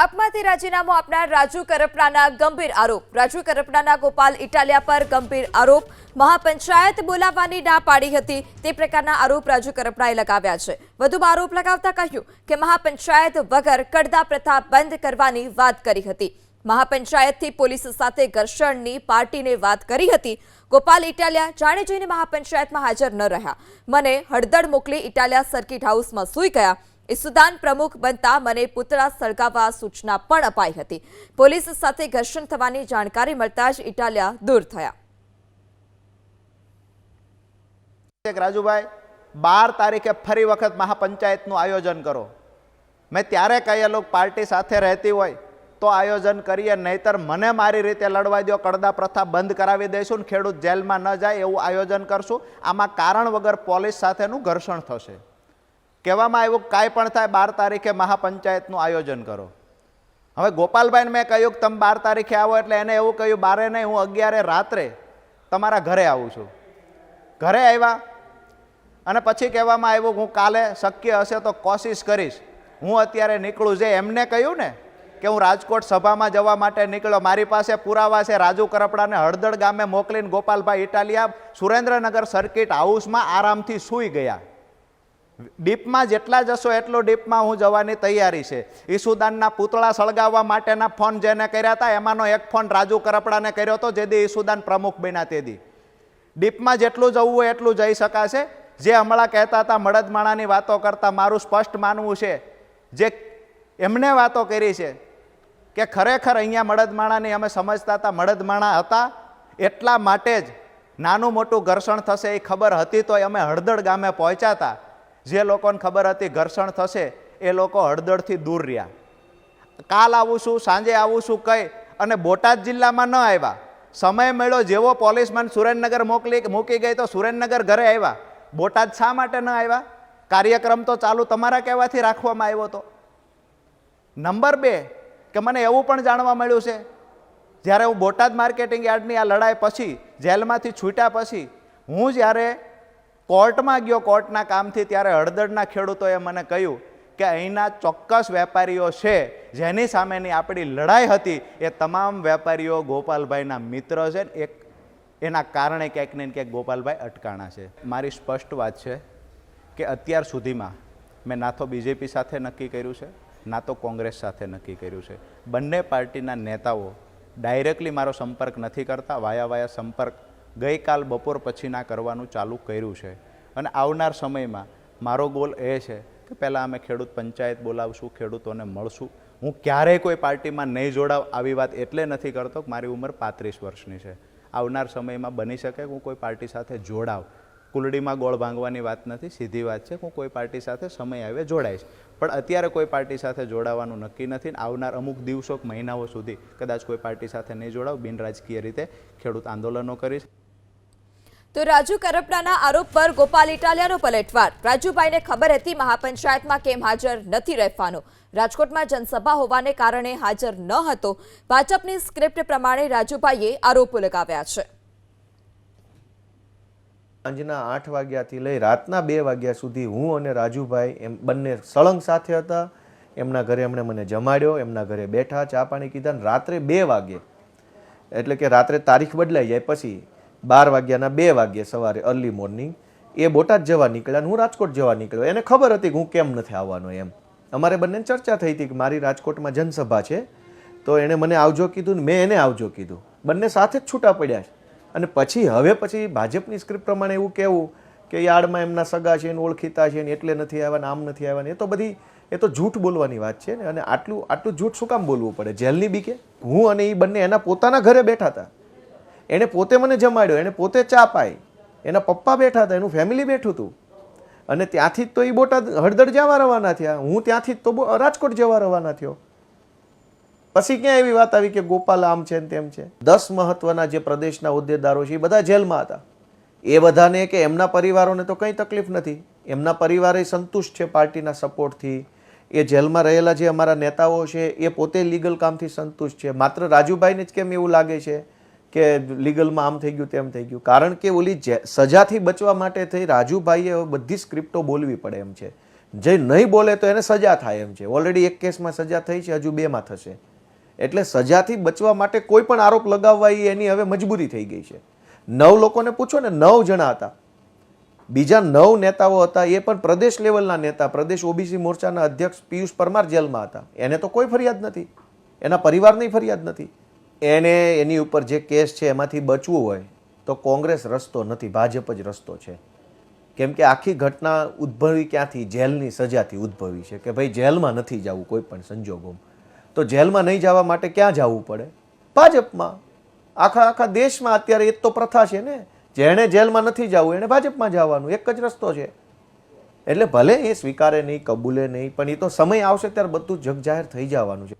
આપમાંથી રાજીનામું આપનાર રાજુ કરપડાના ગંભીર આરોપ. રાજુ કરપડાના ગોપાલ ઇટાલિયા પર ગંભીર આરોપ. મહાપંચાયત બોલાવવાની ના પાડી હતી. તે પ્રકારના આરોપ રાજુ કરપડાએ લગાવ્યા છે. વધુમાં આરોપ લગાવતા કહ્યું કે મહાપંચાયત વગર કડદા પ્રથા બંધ કરવાની વાત કરી હતી. મહાપંચાયતથી પોલીસ સાથે ઘર્ષણની પાર્ટીને વાત કરી હતી. ગોપાલ ઇટાલિયા જાણે જોઈને મહાપંચાયતમાં હાજર ન રહ્યા. મને હળદળ મોકલી ઇટાલિયા સર્કિટ હાઉસમાં સૂઈ ગયા. ઈસુદાન પ્રમુખ બનતા મને પુતળા સળગાવવા સૂચના પણ અપાઈ હતી. પોલીસ સાથે ઘર્ષણ થવાની જાણકારી મળતા જ ઇટાલિયા દૂર થયા. રાજુભાઈ, બાર તારીખે ફરી વખત મહાપંચાયતનું આયોજન કરો. મેં ત્યારે કહીએ લોકો પાર્ટી સાથે રહેતી હોય તો આયોજન કરીએ, નહીતર મને મારી રીતે લડવા દો કડદા પ્રથા બંધ કરાવી દઈશું ને ખેડૂત જેલમાં ન જાય એવું આયોજન કરશું. આમાં કારણ વગર પોલીસ સાથેનું ઘર્ષણ થશે. કહેવામાં આવ્યું, કાંઈ પણ થાય, બાર તારીખે મહાપંચાયતનું આયોજન કરો. હવે ગોપાલભાઈને મેં કહ્યું કે, તમે બાર તારીખે આવો, એટલે એને એવું કહ્યું, બારે નહીં, હું અગિયારે રાત્રે તમારા ઘરે આવું છું. ઘરે આવ્યા અને પછી કહેવામાં આવ્યું, હું કાલે શક્ય હશે તો કોશિશ કરીશ. હું અત્યારે નીકળું. જે એમને કહ્યું ને કે, હું રાજકોટ સભામાં જવા માટે નીકળ્યો, મારી પાસે પુરાવા છે, રાજુ કરપડાને હળદળ ગામે મોકલીને ગોપાલભાઈ ઇટાલિયા સુરેન્દ્રનગર સર્કિટ હાઉસમાં આરામથી સૂઈ ગયા. ડીપમાં જેટલા જશો એટલો ડીપમાં હું જવાની તૈયારી છે. ઈસુદાનના પૂતળા સળગાવવા માટેના ફોન જેને કર્યા હતા, એમાંનો એક ફોન રાજુ કરપડાને કર્યો હતો જે દી ઈસુદાન પ્રમુખ બન્યા તેથી ડીપમાં જેટલું જવું હોય એટલું જઈ શકાશે. જે હમણાં કહેતા હતા મળદમાણાની વાતો કરતા મારું સ્પષ્ટ માનવું છે, જે એમને વાતો કરી છે, કે ખરેખર અહીંયા મળદમાણાની અમે સમજતા હતા મળદમાણા હતા, એટલા માટે જ નાનું મોટું ઘર્ષણ થશે એ ખબર હતી તો અમે હળદળ ગામે પહોંચ્યા હતા. જે લોકોને ખબર હતી ઘર્ષણ થશે, એ લોકો હળદળથી દૂર રહ્યા. કાલ આવું છું, સાંજે આવું છું કહી અને બોટાદ જિલ્લામાં ન આવ્યા. સમય મળ્યો, જેવો પોલીસમેન સુરેન્દ્રનગર મોકલી મૂકી ગઈ તો સુરેન્દ્રનગર ઘરે આવ્યા. બોટાદ શા માટે ન આવ્યા? કાર્યક્રમ તો ચાલુ તમારા કહેવાથી રાખવામાં આવ્યો હતો નંબર બે, કે મને એવું પણ જાણવા મળ્યું છે, જ્યારે હું બોટાદ માર્કેટિંગ યાર્ડની આ લડાઈ પછી જેલમાંથી છૂટ્યા પછી, હું જ્યારે કોર્ટમાં ગયો, કોર્ટના કામથી ત્યારે હળદરના ખેડૂતોએ મને કહ્યું કે અહીંના ચોક્કસ વેપારીઓ છે, જેની સામેની આપણી લડાઈ હતી, એ તમામ વેપારીઓ ગોપાલભાઈના મિત્ર છે ને એક એના કારણે ક્યાંક ને ક્યાંક ગોપાલભાઈ અટકાણા છે. મારી સ્પષ્ટ વાત છે કે અત્યાર સુધીમાં મેં ના તો બીજેપી સાથે નક્કી કર્યું છે, ના તો કોંગ્રેસ સાથે નક્કી કર્યું છે. બંને પાર્ટીના નેતાઓ ડાયરેક્ટલી મારો સંપર્ક નથી કરતા, વાયા વાયા સંપર્ક ગઈકાલ બપોર પછીના કરવાનું ચાલુ કર્યું છે. અને આવનાર સમયમાં મારો ગોલ એ છે કે પહેલાં અમે ખેડૂત પંચાયત બોલાવશું, ખેડૂતોને મળશું. હું ક્યારેય કોઈ પાર્ટીમાં નહીં જોડાવ આવી વાત એટલે નથી કરતો કે મારી ઉંમર પાંત્રીસ વર્ષની છે. આવનાર સમયમાં બની શકે હું કોઈ પાર્ટી સાથે જોડાવ. કુલડીમાં ગોળ ભાંગવાની વાત નથી, સીધી વાત છે હું કોઈ પાર્ટી સાથે સમય આવે જોડાઈશ. પણ અત્યારે કોઈ પાર્ટી સાથે જોડાવાનું નક્કી નથી આવનાર અમુક દિવસો મહિનાઓ સુધી કદાચ કોઈ પાર્ટી સાથે નહીં જોડાવ, બિનરાજકીય રીતે ખેડૂત આંદોલનો કરીશ. તો રાજુ કરપડાના આરોપ પર ગોપાલ ઇટાલિયાનો પલટવાર. રાજુભાઈને ખબર હતી મહાપંચાયતમાં કેમ હાજર નથી રહેવાનો. રાજકોટમાં જનસભા હોવાને કારણે હાજર ન હતો. ભાજપની સ્ક્રિપ્ટ પ્રમાણે રાજુભાઈએ આરોપો લગાવ્યા છે. સાંજના આઠ વાગ્યાથી લઈ રાતના બે વાગ્યા સુધી હું અને રાજુભાઈ એમ બંને સળંગ સાથે હતા. એમના ઘરે એમણે મને જમાડ્યો, એમના ઘરે બેઠા, ચા પાણી કીધા રાત્રે બે વાગે, એટલે કે રાત્રે તારીખ બદલાઈ જાય પછી બાર વાગ્યાના બે વાગ્યે સવારે અર્લી મોર્નિંગ એ બોટાદ જવા નીકળ્યા હું રાજકોટ જવા નીકળ્યો. એને ખબર હતી કે હું કેમ નથી આવવાનો એમ. અમારે બંને ચર્ચા થઈ હતી કે મારી રાજકોટમાં જનસભા છે, તો એણે મને આવજો કીધું ને મેં એને આવજો કીધું. બંને સાથે જ છૂટા પડ્યા છે. અને પછી, હવે પછી ભાજપની સ્ક્રિપ્ટ પ્રમાણે એવું કહેવું કે યાર્ડમાં એમના સગા છે ને ઓળખીતા છે ને એટલે નથી આવ્યા આમ નથી આવ્યા એ તો બધી, એ તો જૂઠ બોલવાની વાત છે ને. અને આટલું આટલું જૂઠ શું કામ બોલવું પડે? જેલની બીકે? હું અને એ બંને એના પોતાના ઘરે બેઠા હતા. એણે પોતે મને જમાડ્યો, એણે પોતે ચા પાઈ. એના પપ્પા બેઠા હતા, એનું ફેમિલી બેઠું હતું. અને ત્યાંથી જ તો એ બોટાદ, હળદર જવા રવાના થયા. હું ત્યાંથી જ તો રાજકોટ જવા રવાના થયો. પછી ક્યાં એવી વાત આવી કે ગોપાલ આમ છે ને તેમ છે? દસ મહત્વના જે પ્રદેશના હોદ્દેદારો છે એ બધા જેલમાં હતા. એ બધાને કે એમના પરિવારોને તો કંઈ તકલીફ નથી. એમના પરિવારે સંતુષ્ટ છે પાર્ટીના સપોર્ટથી. એ જેલમાં રહેલા જે અમારા નેતાઓ છે, એ પોતે લીગલ કામથી સંતુષ્ટ છે. માત્ર રાજુભાઈને જ કેમ એવું લાગે છે? કે લીગલમાં આમ થઈ ગયું, તેમ થઈ ગયું. કારણ કે ઓલી સજાથી બચવા માટે થઈ રાજુભાઈએ બધી સ્ક્રિપ્ટો બોલવી પડે એમ છે. જે નહીં બોલે તો એને સજા થાય એમ છે. ઓલરેડી એક કેસમાં સજા થઈ છે, હજુ બેમાં થશે. એટલે સજાથી બચવા માટે કોઈ પણ આરોપ લગાવવા એની હવે મજબૂરી થઈ ગઈ છે. નવ લોકોને પૂછો ને, નવ જણા હતા. બીજા નવ નેતાઓ હતા, એ પણ પ્રદેશ લેવલના નેતા, પ્રદેશ ઓબીસી મોરચાના અધ્યક્ષ પિયુષ પરમાર જેલમાં હતા. એને તો કોઈ ફરિયાદ નથી. એના પરિવારની ફરિયાદ નથી. એને એની ઉપર જે કેસ છે એમાંથી બચવું હોય તો કોંગ્રેસ રસ્તો નથી, ભાજપ જ રસ્તો છે. કેમ કે આખી ઘટના ઉદ્ભવી ક્યાંથી? જેલની સજાથી ઉદ્ભવી છે કે ભાઈ જેલમાં નથી જવું કોઈ પણ સંજોગોમાં. તો જેલમાં નહીં જવા માટે ક્યાં જવું પડે? ભાજપમાં. આખા આખા દેશમાં અત્યારે એ તો પ્રથા છે ને. જેણે જેલમાં નથી જવું, એણે ભાજપમાં જવાનું, એક જ રસ્તો છે. એટલે ભલે એ સ્વીકારે નહીં, કબૂલે નહીં, પણ એ તો સમય આવશે ત્યારે બધું જગ જાહેર થઈ જવાનું છે.